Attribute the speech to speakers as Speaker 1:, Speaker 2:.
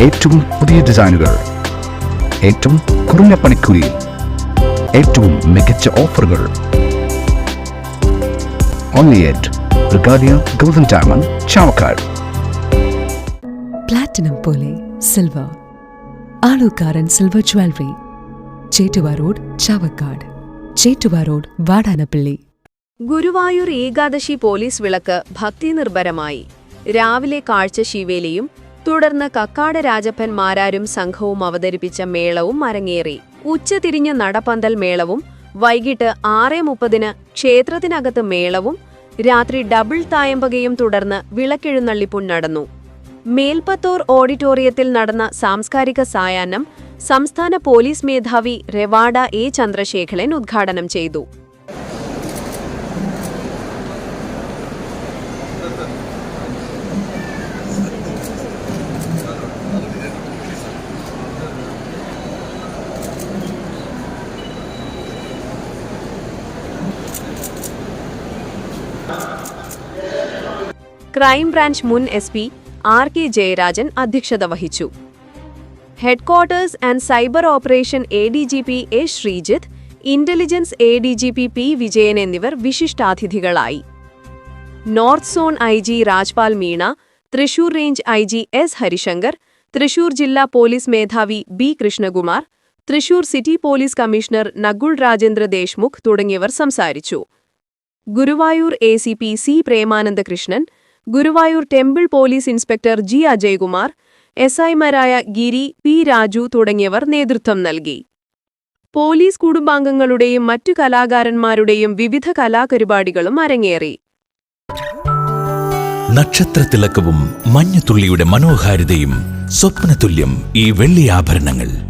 Speaker 1: ഏറ്റവും പുതിയ ഡിസൈനുകൾ. ഏറ്റവും കുറഞ്ഞ പണിക്കൂലിയിൽ ഏറ്റവും മികച്ച ഓഫറുകൾ. Only at Regalia golden diamond Chavakkad
Speaker 2: platinum പോലെ silver Alukkaran silver jewellery Chettuva road Chavakkad Chettuva road Vadanappally
Speaker 3: Guruvayur Ekadashi police വിളക്ക് ഭക്തി നിർഭരമായി രാവിലെ കാഴ്ച ശിവേലിയും തുടർന്ന് കക്കാട് രാജപ്പൻ മാരാരും സംഘവും അവതരിപ്പിച്ച മേളവും അരങ്ങേറി. ഉച്ചതിരിഞ്ഞ നടപ്പന്തൽ മേളവും വൈകിട്ട് ആറ് മുപ്പതിന് ക്ഷേത്രത്തിനകത്ത് മേളവും രാത്രി ഡബിൾ തായമ്പകയും തുടർന്ന് വിളക്കെഴുന്നള്ളിപ്പും നടന്നു. മേൽപ്പത്തൂർ ഓഡിറ്റോറിയത്തിൽ നടന്ന സാംസ്കാരിക സായാഹ്നം സംസ്ഥാന പോലീസ് മേധാവി റെവാഡ എ. ചന്ദ്രശേഖരൻ ഉദ്ഘാടനം ചെയ്തു. ക്രൈംബ്രാഞ്ച് മുൻ S P R K Jayarajan അധ്യക്ഷത വഹിച്ചു. Headquarters and cyber operation A D G P A Sreejith intelligence A D G P P Vijayan എന്നിവർ വിശിഷ്ടാതിഥികളായി. North zone I G Rajpal Meena Thrissur range I G S Harishankar Thrissur ജില്ലാ police മേധാവി B Krishnakumar Thrissur city police commissioner Nagul Rajendra Deshmukh തുടങ്ങിയവർ സംസാരിച്ചു. Guruvayur A C P C Premanandakrishnan Guruvayur temple police inspector G Ajaykumar S ഐമാരായ Giri P Raju തുടങ്ങിയവർ നേതൃത്വം നൽകി. Police കുടുംബാംഗങ്ങളുടെയും മറ്റു കലാകാരന്മാരുടെയും വിവിധ കലാപരിപാടികളും അരങ്ങേറി.
Speaker 4: നക്ഷത്രത്തിലക്കവും മഞ്ഞത്തുള്ളിയുടെ മനോഹാരിതയും സ്വപ്നതുല്യം ഈ വെള്ളി ആഭരണങ്ങൾ.